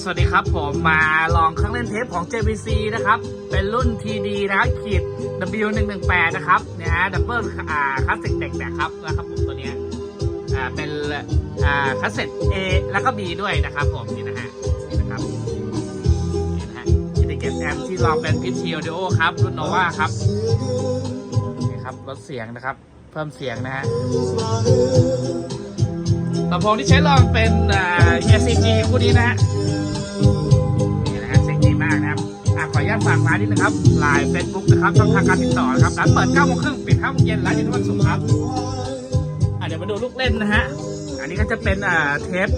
สวัสดีครับผมมาลองเครื่องเล่นเทปของ JVC นะครับ เป็นรุ่น TD นะขีด W118 นะครับเนี่ยฮะดับเบิลอ่าคลาสสิกเด็กนะครับนะครับผมตัวเนี้ยอ่าเป็นอ่าคาสเซ็ต A แล้วก็ B ด้วยนะครับผมนี่นะฮะนี่นะครับนี่นะฮะอินดิเกตแอมที่ลองเป็นพิทีโอดิโอครับ รุ่นโนวาครับนี่ครับลดเสียงนะครับ เพิ่มเสียงนะฮะ ลำโพงที่ใช้ลองเป็นอ่า SCG คู่นี้นะฮะนี่นะฮะเสียงดีมากนะครับอะขออนุญาตฝากร้านนิดนะครับไลน์เฟซบุ๊กนะครับช่องทางการติดต่อนะครับร้านเปิด9โมงครึ่งปิด5โมงเย็นร้านอยู่ทุกวันศุกร์ครับอะเดี๋ยวมาดูลูกเล่นนะฮะอันนี้ก็จะเป็นอ่าเทป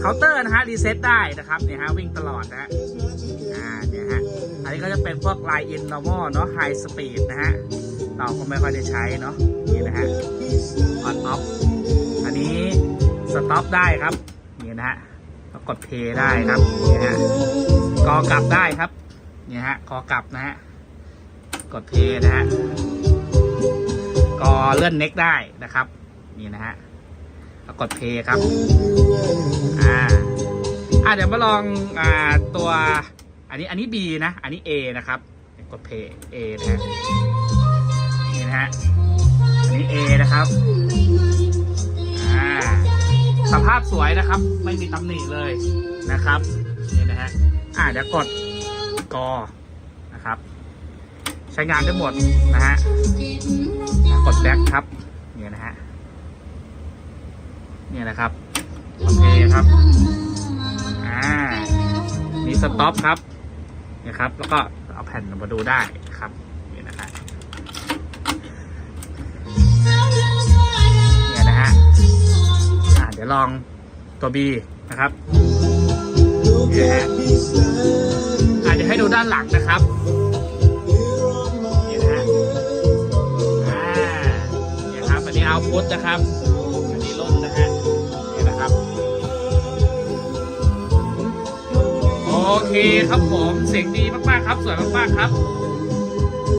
เคาน์เตอร์นะฮะรีเซ็ตได้นะครับเนี่ยฮะวิ่งตลอดนะฮะอ่าเนี่ยฮะอันนี้ก็จะเป็นพวก Line in normal เนาะ high speed นะฮะเราก็ไม่ค่อยได้ใช้เนาะนี่นะฮะ on off อันนี้ สต็อปได้ครับนี่นะฮะแล้วกดเพย์ได้ครับนี่ฮะกอกลับได้ครับนี่ฮะกอกลับนะฮะกดเพย์นะฮะกอเลื่อนเน็กได้นะครับนี่นะฮะแล้วกดเพย์ครับอ่าอ่าเดี๋ยวมาลองอ่าตัวอันนี้อันนี้ B นะ อันนี้ A นะครับกดเพย์ A นะฮะนี่นะฮะอันนี้ A นะครับ สภาพสวยนะครับ ไม่มีตำหนิเลยนะครับนี่นะฮะอ่าเดี๋ยวกดกอนะครับ ใช้งานได้หมดนะฮะกดแบ็คครับเนี่ยนะฮะเนี่ยนะครับโอเคครับอ่ามีสต็อปครับเนี่ยครับ แล้วก็เอาแผ่นมาดูได้ครับนี่นะฮะ ลองตัว B นะครับเนี่ยฮะอ่าเดี๋ยวให้ดูด้านหลังนะครับนี่นะฮะอ่าเนี่ยครับอันนี้เอาพุทนะครับ อันนี้ลดนะฮะนี่นะครับ โอเคครับผมเสียงดีมากๆครับ สวยมากๆครับ